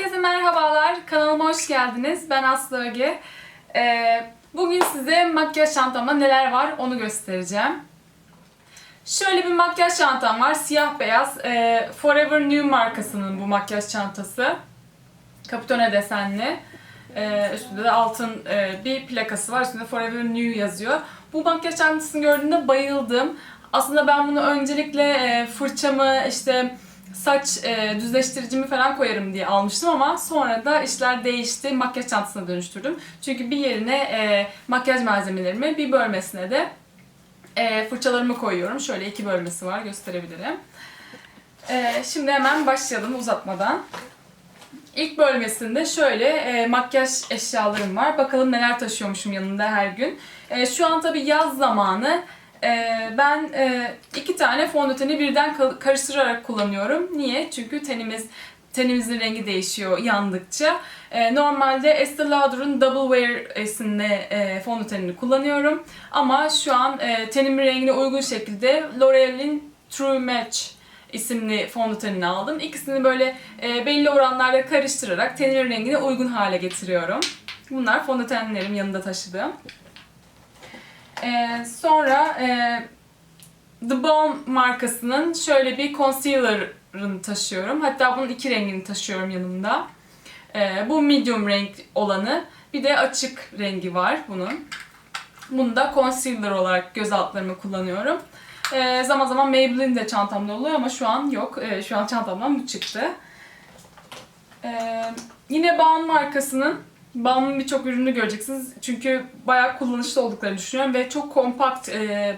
Herkese merhabalar. Kanalıma hoş geldiniz. Ben Aslı Öge. Ee, bugün size makyaj çantamda neler var onu göstereceğim. Şöyle bir makyaj çantam var. Siyah beyaz. Ee, Forever New markasının bu makyaj çantası. Capitone desenli. Ee, üstünde de altın e, bir plakası var. Üstünde Forever New yazıyor. Bu makyaj çantasını gördüğümde bayıldım. Aslında ben bunu öncelikle e, fırçamı işte saç e, düzleştiricimi falan koyarım diye almıştım ama sonra da işler değişti. Makyaj çantasına dönüştürdüm. Çünkü bir yerine e, makyaj malzemelerimi bir bölmesine de e, fırçalarımı koyuyorum. Şöyle iki bölmesi var gösterebilirim. E, şimdi hemen başlayalım uzatmadan. İlk bölmesinde şöyle e, makyaj eşyalarım var. Bakalım neler taşıyormuşum yanında her gün. E, şu an tabii yaz zamanı. E, ben e, iki tane fondöteni birden ka- karıştırarak kullanıyorum. Niye? Çünkü tenimiz tenimizin rengi değişiyor yandıkça. E, normalde Estee Lauder'ın Double Wear isimli e, fondötenini kullanıyorum. Ama şu an e, tenimin rengine uygun şekilde L'Oreal'in True Match isimli fondötenini aldım. İkisini böyle e, belli oranlarda karıştırarak tenimin rengine uygun hale getiriyorum. Bunlar fondötenlerim yanında taşıdığım. E, sonra e, The Balm markasının şöyle bir concealer'ını taşıyorum. Hatta bunun iki rengini taşıyorum yanımda. E, bu medium renk olanı. Bir de açık rengi var bunun. Bunu da concealer olarak göz altlarımı kullanıyorum. Ee, zaman zaman Maybelline de çantamda oluyor ama şu an yok. Ee, şu an çantamdan bu çıktı. Ee, yine Balm markasının Balm'ın birçok ürünü göreceksiniz. Çünkü bayağı kullanışlı olduklarını düşünüyorum ve çok kompakt e,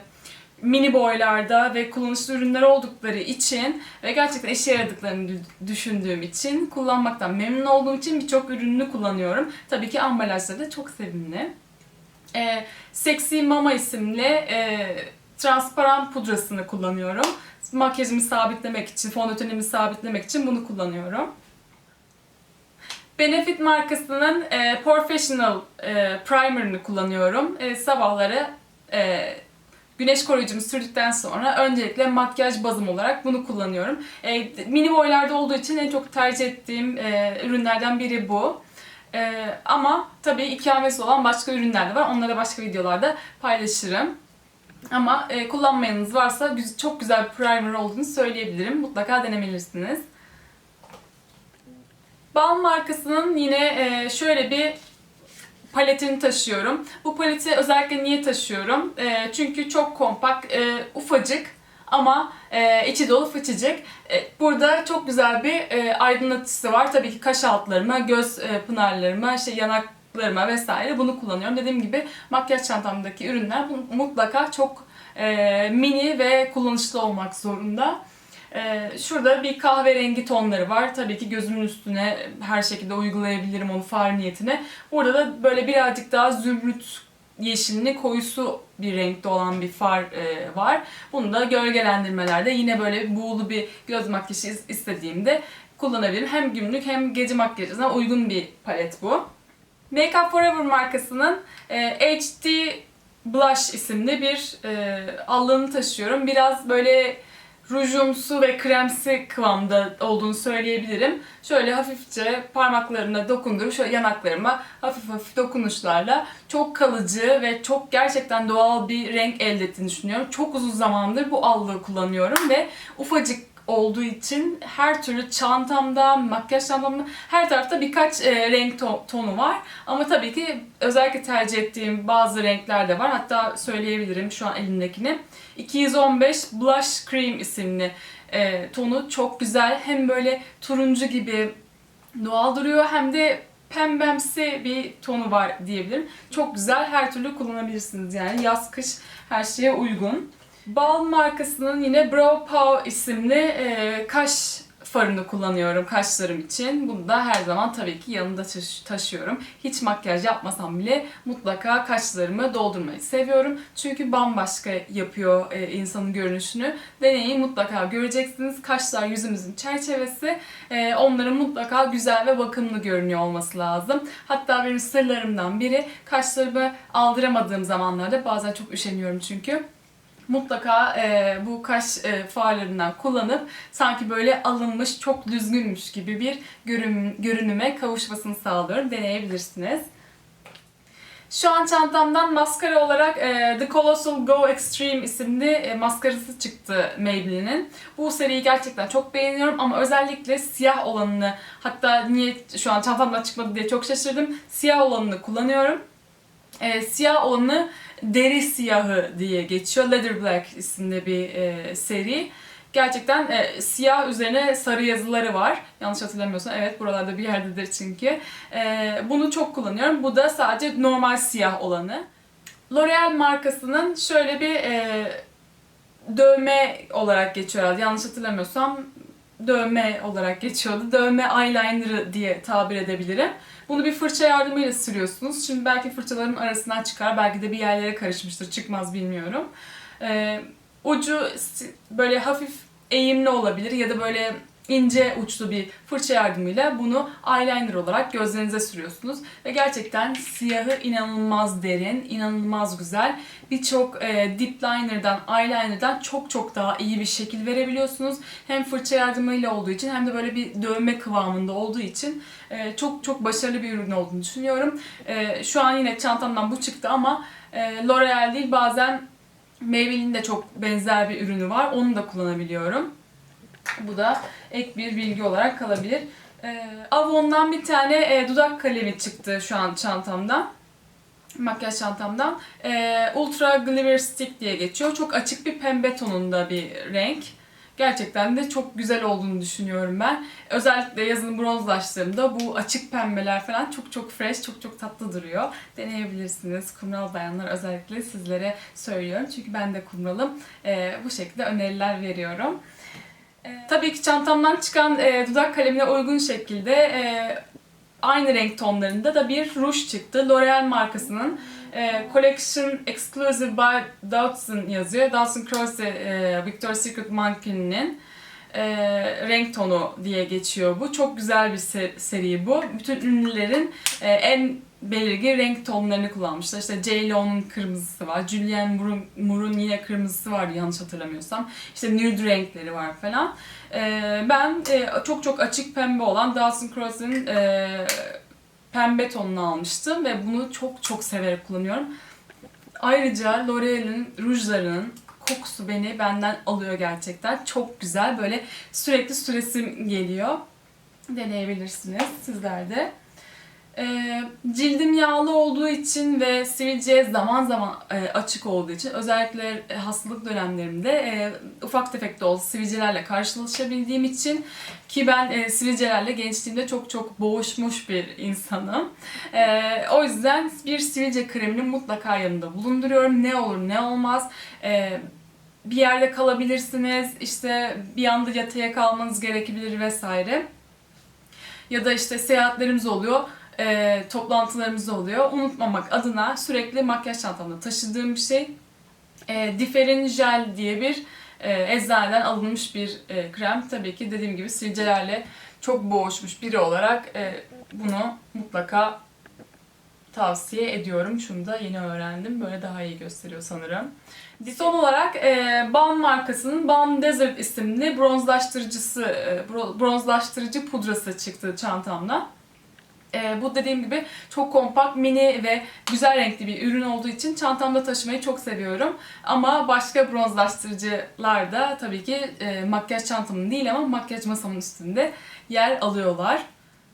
mini boylarda ve kullanışlı ürünler oldukları için ve gerçekten işe yaradıklarını dü- düşündüğüm için kullanmaktan memnun olduğum için birçok ürününü kullanıyorum. Tabii ki ambalajları da çok sevimli. E, Sexy Mama isimli e, transparan pudrasını kullanıyorum. Makyajımı sabitlemek için, fondötenimi sabitlemek için bunu kullanıyorum. Benefit markasının e, Professional e, Primer'ını kullanıyorum. E, sabahları e, güneş koruyucumu sürdükten sonra öncelikle makyaj bazım olarak bunu kullanıyorum. E, mini boylarda olduğu için en çok tercih ettiğim e, ürünlerden biri bu. E, ama tabii ikamesi olan başka ürünler de var. Onları başka videolarda paylaşırım. Ama e, kullanmayanınız varsa çok güzel bir primer olduğunu söyleyebilirim. Mutlaka denemelisiniz. Balm markasının yine e, şöyle bir paletini taşıyorum. Bu paleti özellikle niye taşıyorum? E, çünkü çok kompakt, e, ufacık ama içi dolu fıçıcık. Burada çok güzel bir e, aydınlatıcısı var. Tabii ki kaş altlarıma, göz pınarlarıma, işte yanaklarıma vesaire bunu kullanıyorum. Dediğim gibi makyaj çantamdaki ürünler mutlaka çok e, mini ve kullanışlı olmak zorunda. Ee, şurada bir kahverengi tonları var. Tabii ki gözümün üstüne her şekilde uygulayabilirim onu far niyetine. Burada da böyle birazcık daha zümrüt yeşilini koyusu bir renkte olan bir far e, var. Bunu da gölgelendirmelerde yine böyle buğulu bir göz makyajı is- istediğimde kullanabilirim. Hem günlük hem gece makyajına uygun bir palet bu. Make Up Forever markasının e, HD Blush isimli bir e, allığını taşıyorum. Biraz böyle rujumsu ve kremsi kıvamda olduğunu söyleyebilirim. Şöyle hafifçe parmaklarımla dokundurup şöyle yanaklarıma hafif hafif dokunuşlarla çok kalıcı ve çok gerçekten doğal bir renk elde ettiğini düşünüyorum. Çok uzun zamandır bu allığı kullanıyorum ve ufacık olduğu için her türlü çantamda, makyaj çantamda her tarafta birkaç e, renk to- tonu var. Ama tabii ki özellikle tercih ettiğim bazı renkler de var. Hatta söyleyebilirim şu an elimdekini. 215 Blush Cream isimli e, tonu çok güzel. Hem böyle turuncu gibi doğal duruyor hem de pembemsi bir tonu var diyebilirim. Çok güzel. Her türlü kullanabilirsiniz yani. Yaz kış her şeye uygun. Balm markasının yine Brow Pow isimli e, kaş farını kullanıyorum kaşlarım için. Bunu da her zaman tabii ki yanında taşı- taşıyorum. Hiç makyaj yapmasam bile mutlaka kaşlarımı doldurmayı seviyorum. Çünkü bambaşka yapıyor e, insanın görünüşünü. Deneyin mutlaka göreceksiniz. Kaşlar yüzümüzün çerçevesi. E, onların mutlaka güzel ve bakımlı görünüyor olması lazım. Hatta benim sırlarımdan biri kaşlarımı aldıramadığım zamanlarda bazen çok üşeniyorum çünkü mutlaka e, bu kaş e, farlarından kullanıp sanki böyle alınmış, çok düzgünmüş gibi bir görün, görünüme kavuşmasını sağlıyorum. Deneyebilirsiniz. Şu an çantamdan maskara olarak e, The Colossal Go Extreme isimli e, maskarası çıktı Maybelline'in. Bu seriyi gerçekten çok beğeniyorum ama özellikle siyah olanını hatta niye şu an çantamdan çıkmadı diye çok şaşırdım. Siyah olanını kullanıyorum. E, siyah olanı deri siyahı diye geçiyor. Leather Black isimli bir e, seri. Gerçekten e, siyah üzerine sarı yazıları var. Yanlış hatırlamıyorsam evet buralarda bir yerdedir çünkü. E, bunu çok kullanıyorum. Bu da sadece normal siyah olanı. L'Oreal markasının şöyle bir e, dövme olarak geçiyor herhalde. Yanlış hatırlamıyorsam dövme olarak geçiyordu. Dövme eyeliner'ı diye tabir edebilirim. Bunu bir fırça yardımıyla sürüyorsunuz. Şimdi belki fırçaların arasından çıkar. Belki de bir yerlere karışmıştır. Çıkmaz bilmiyorum. Ee, ucu böyle hafif eğimli olabilir ya da böyle ince uçlu bir fırça yardımıyla bunu eyeliner olarak gözlerinize sürüyorsunuz. Ve gerçekten siyahı inanılmaz derin, inanılmaz güzel. Birçok e, dip liner'dan, eyeliner'dan çok çok daha iyi bir şekil verebiliyorsunuz. Hem fırça yardımıyla olduğu için hem de böyle bir dövme kıvamında olduğu için e, çok çok başarılı bir ürün olduğunu düşünüyorum. E, şu an yine çantamdan bu çıktı ama e, L'Oreal değil bazen Maybelline'in de çok benzer bir ürünü var. Onu da kullanabiliyorum. Bu da ek bir bilgi olarak kalabilir. Ee, Avon'dan bir tane e, dudak kalemi çıktı şu an çantamdan. Makyaj çantamdan. Ee, Ultra Glitter Stick diye geçiyor. Çok açık bir pembe tonunda bir renk. Gerçekten de çok güzel olduğunu düşünüyorum ben. Özellikle yazın bronzlaştığımda bu açık pembeler falan çok çok fresh, çok çok tatlı duruyor. Deneyebilirsiniz. Kumral bayanlar özellikle sizlere söylüyorum. Çünkü ben de kumralım. Ee, bu şekilde öneriler veriyorum. Ee, tabii ki çantamdan çıkan e, dudak kalemine uygun şekilde e, aynı renk tonlarında da bir ruj çıktı. L'Oreal markasının e, Collection Exclusive by Dawson yazıyor. Dawson Croce e, Victoria's Secret Monkey'nin e, renk tonu diye geçiyor bu. Çok güzel bir se- seri bu. Bütün ünlülerin e, en belirgin renk tonlarını kullanmışlar. İşte J.Lo'nun kırmızısı var. Julianne Moore'un yine kırmızısı vardı yanlış hatırlamıyorsam. İşte nude renkleri var falan. E, ben e, çok çok açık pembe olan Dawson Croce'un e, pembe tonunu almıştım ve bunu çok çok severek kullanıyorum. Ayrıca L'Oreal'in rujlarının kokusu beni benden alıyor gerçekten. Çok güzel. Böyle sürekli süresim geliyor. Deneyebilirsiniz sizler de. Ee, cildim yağlı olduğu için ve sivilceye zaman zaman e, açık olduğu için özellikle e, hastalık dönemlerimde e, ufak tefek de olsa sivilcelerle karşılaşabildiğim için ki ben e, sivilcelerle gençliğimde çok çok boğuşmuş bir insanım. E, o yüzden bir sivilce kremini mutlaka yanımda bulunduruyorum. Ne olur ne olmaz. E, bir yerde kalabilirsiniz, işte bir anda yatıya kalmanız gerekebilir vesaire. Ya da işte seyahatlerimiz oluyor, e, toplantılarımız oluyor. Unutmamak adına sürekli makyaj çantamda taşıdığım bir şey. E, Differin Gel diye bir e, eczaneden alınmış bir e, krem. Tabii ki dediğim gibi sivilcelerle çok boğuşmuş biri olarak e, bunu mutlaka tavsiye ediyorum. Şunu da yeni öğrendim. Böyle daha iyi gösteriyor sanırım. Son olarak e, Balm markasının Balm Desert isimli bronzlaştırıcısı, e, bro- bronzlaştırıcı pudrası çıktı çantamdan. E, bu dediğim gibi çok kompakt, mini ve güzel renkli bir ürün olduğu için çantamda taşımayı çok seviyorum. Ama başka bronzlaştırıcılar da tabii ki e, makyaj çantamın değil ama makyaj masamın üstünde yer alıyorlar.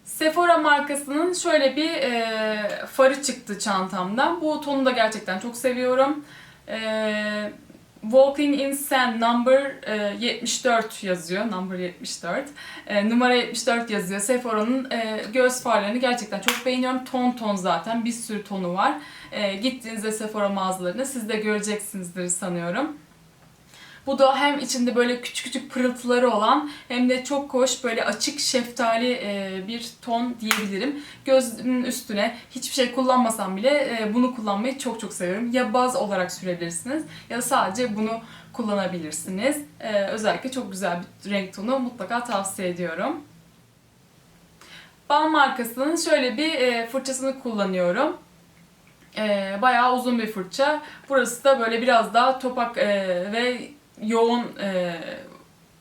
Sephora markasının şöyle bir e, farı çıktı çantamdan. Bu tonu da gerçekten çok seviyorum. E, Walking in Sand number e, 74 yazıyor. Number 74. E, numara 74 yazıyor. Sephora'nın e, göz farlarını gerçekten çok beğeniyorum. Ton ton zaten. Bir sürü tonu var. E, gittiğinizde Sephora mağazalarında siz de göreceksinizdir sanıyorum. Bu da hem içinde böyle küçük küçük pırıltıları olan hem de çok hoş böyle açık şeftali e, bir ton diyebilirim. Gözümün üstüne hiçbir şey kullanmasam bile e, bunu kullanmayı çok çok seviyorum. Ya baz olarak sürebilirsiniz ya da sadece bunu kullanabilirsiniz. E, özellikle çok güzel bir renk tonu mutlaka tavsiye ediyorum. Balm markasının şöyle bir fırçasını kullanıyorum. Bayağı uzun bir fırça. Burası da böyle biraz daha topak ve yoğun e,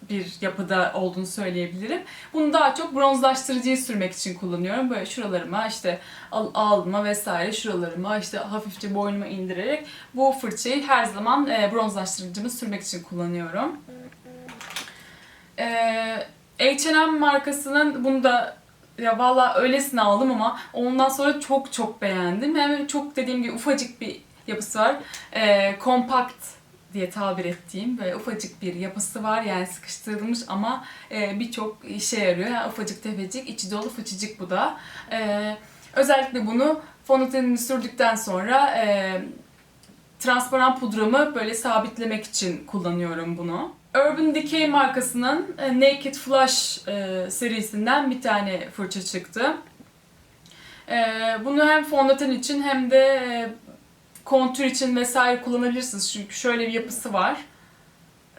bir yapıda olduğunu söyleyebilirim. Bunu daha çok bronzlaştırıcıyı sürmek için kullanıyorum. Böyle şuralarıma işte al- alnıma vesaire şuralarıma işte hafifçe boynuma indirerek bu fırçayı her zaman e, bronzlaştırıcımı sürmek için kullanıyorum. Ee, H&M markasının bunu da ya valla öylesine aldım ama ondan sonra çok çok beğendim. Hem çok dediğim gibi ufacık bir yapısı var. Ee, kompakt diye tabir ettiğim böyle ufacık bir yapısı var. Yani sıkıştırılmış ama e, birçok işe yarıyor. Yani ufacık tefecik, içi dolu fıçıcık bu da. Ee, özellikle bunu fondötenini sürdükten sonra e, transparan pudramı böyle sabitlemek için kullanıyorum bunu. Urban Decay markasının e, Naked Flush e, serisinden bir tane fırça çıktı. E, bunu hem fondöten için hem de e, kontür için vesaire kullanabilirsiniz. Çünkü şöyle bir yapısı var.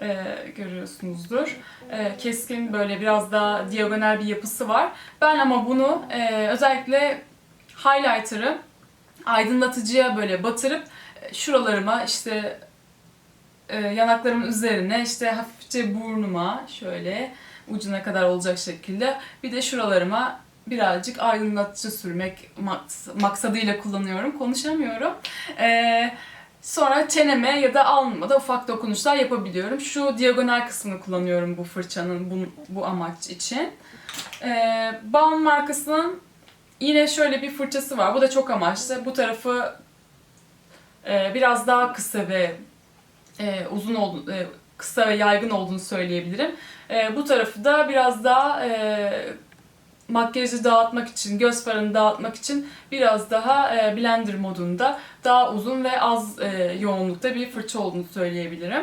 E, görüyorsunuzdur. E, keskin böyle biraz daha diagonal bir yapısı var. Ben ama bunu e, özellikle highlighter'ı aydınlatıcıya böyle batırıp e, şuralarıma işte e, yanaklarımın üzerine işte hafifçe burnuma şöyle ucuna kadar olacak şekilde bir de şuralarıma birazcık aydınlatıcı sürmek maks- maksadıyla kullanıyorum. Konuşamıyorum. E, sonra çeneme ya da alnıma da ufak dokunuşlar yapabiliyorum. Şu diagonal kısmını kullanıyorum bu fırçanın bu, bu amaç için. E, Balm markasının yine şöyle bir fırçası var. Bu da çok amaçlı. Bu tarafı e, biraz daha kısa ve e, uzun olduğunu, e, kısa ve yaygın olduğunu söyleyebilirim. E, bu tarafı da biraz daha e, makyajı dağıtmak için, göz farını dağıtmak için biraz daha e, blender modunda daha uzun ve az e, yoğunlukta bir fırça olduğunu söyleyebilirim.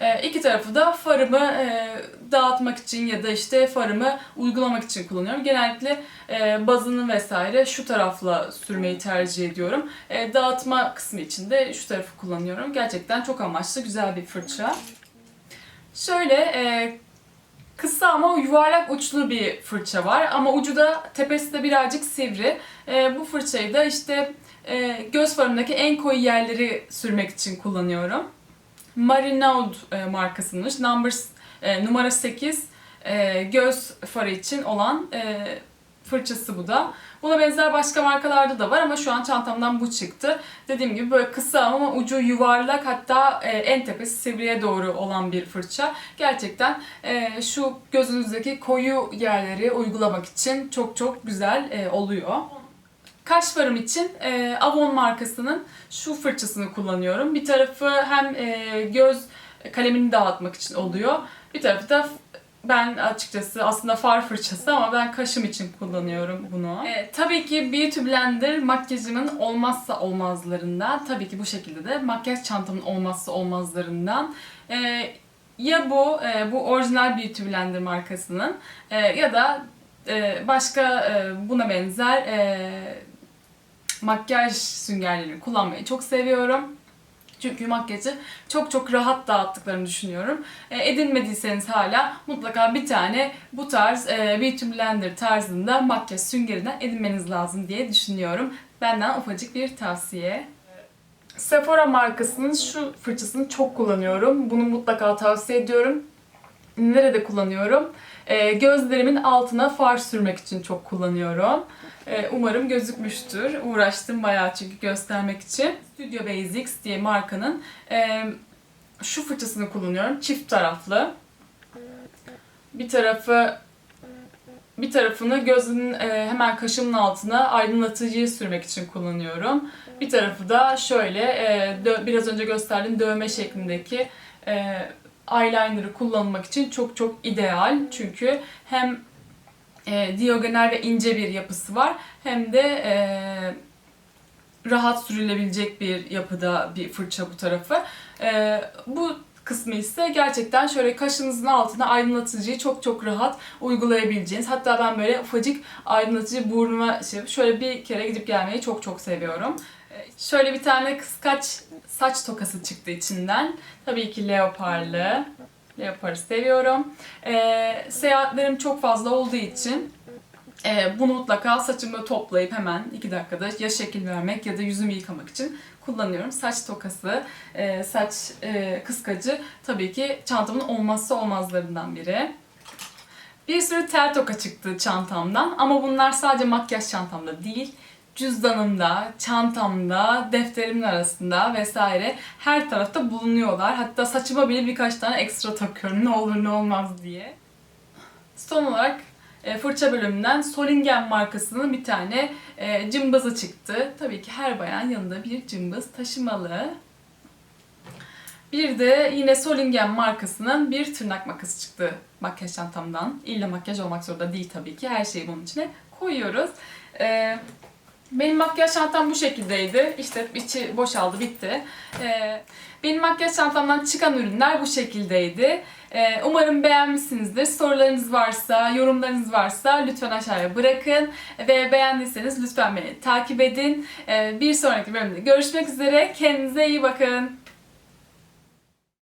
E, iki tarafı da farımı e, dağıtmak için ya da işte farımı uygulamak için kullanıyorum. Genellikle e, bazını vesaire şu tarafla sürmeyi tercih ediyorum. E, dağıtma kısmı için de şu tarafı kullanıyorum. Gerçekten çok amaçlı güzel bir fırça. Şöyle e, kısa ama yuvarlak uçlu bir fırça var ama ucu da tepesi de birazcık sivri. E, bu fırçayı da işte e, göz farımdaki en koyu yerleri sürmek için kullanıyorum. Marinaud e, markasının number, e, numara 8 e, göz farı için olan e, fırçası bu da. Buna benzer başka markalarda da var ama şu an çantamdan bu çıktı. Dediğim gibi böyle kısa ama ucu yuvarlak hatta e, en tepesi sivriye doğru olan bir fırça. Gerçekten e, şu gözünüzdeki koyu yerleri uygulamak için çok çok güzel e, oluyor. Kaş farım için e, Avon markasının şu fırçasını kullanıyorum. Bir tarafı hem e, göz kalemini dağıtmak için oluyor. Bir tarafı da ben açıkçası aslında far fırçası ama ben kaşım için kullanıyorum bunu. E, tabii ki Beauty Blender makyajımın olmazsa olmazlarından. Tabii ki bu şekilde de makyaj çantamın olmazsa olmazlarından. E, ya bu, e, bu orijinal Beauty Blender markasının e, ya da e, başka e, buna benzer e, makyaj süngerlerini kullanmayı çok seviyorum. Çünkü makyajı çok çok rahat dağıttıklarını düşünüyorum. E, edinmediyseniz hala mutlaka bir tane bu tarz e, Beauty Blender tarzında makyaj süngerinden edinmeniz lazım diye düşünüyorum. Benden ufacık bir tavsiye. Sephora markasının şu fırçasını çok kullanıyorum. Bunu mutlaka tavsiye ediyorum. Nerede kullanıyorum? E, gözlerimin altına far sürmek için çok kullanıyorum. E, umarım gözükmüştür. Uğraştım bayağı çünkü göstermek için. Studio Basics diye markanın e, şu fırçasını kullanıyorum. Çift taraflı. Bir tarafı bir tarafını gözün e, hemen kaşımın altına aydınlatıcıyı sürmek için kullanıyorum. Bir tarafı da şöyle biraz önce gösterdiğim dövme şeklindeki eyeliner'ı kullanmak için çok çok ideal. Çünkü hem e, diagonal ve ince bir yapısı var hem de e, rahat sürülebilecek bir yapıda bir fırça bu tarafı. E, bu kısmı ise gerçekten şöyle kaşınızın altına aydınlatıcıyı çok çok rahat uygulayabileceğiniz. Hatta ben böyle ufacık aydınlatıcı burnuma şey, şöyle bir kere gidip gelmeyi çok çok seviyorum. E, Şöyle bir tane kıskaç saç tokası çıktı içinden. Tabii ki leoparlı. Leoparı seviyorum. E, seyahatlerim çok fazla olduğu için Ee, bunu mutlaka saçımı toplayıp hemen 2 dakikada ya şekil vermek ya da yüzümü yıkamak için kullanıyorum. Saç tokası, e, saç e, kıskacı tabii ki çantamın olmazsa olmazlarından biri. Bir sürü tel toka çıktı çantamdan ama bunlar sadece makyaj çantamda değil. Cüzdanımda, çantamda, defterimin arasında vesaire her tarafta bulunuyorlar. Hatta saçıma bile birkaç tane ekstra takıyorum ne olur ne olmaz diye. Son olarak e, fırça bölümünden Solingen markasının bir tane e, cımbızı çıktı. Tabii ki her bayan yanında bir cımbız taşımalı. Bir de yine Solingen markasının bir tırnak makası çıktı makyaj çantamdan. İlla makyaj olmak zorunda değil tabii ki. Her şeyi bunun içine koyuyoruz. Ee, benim makyaj çantam bu şekildeydi. İşte içi boşaldı, bitti. Ee, benim makyaj çantamdan çıkan ürünler bu şekildeydi. Ee, umarım beğenmişsinizdir. Sorularınız varsa, yorumlarınız varsa lütfen aşağıya bırakın. Ve beğendiyseniz lütfen beni takip edin. Ee, bir sonraki bölümde görüşmek üzere. Kendinize iyi bakın.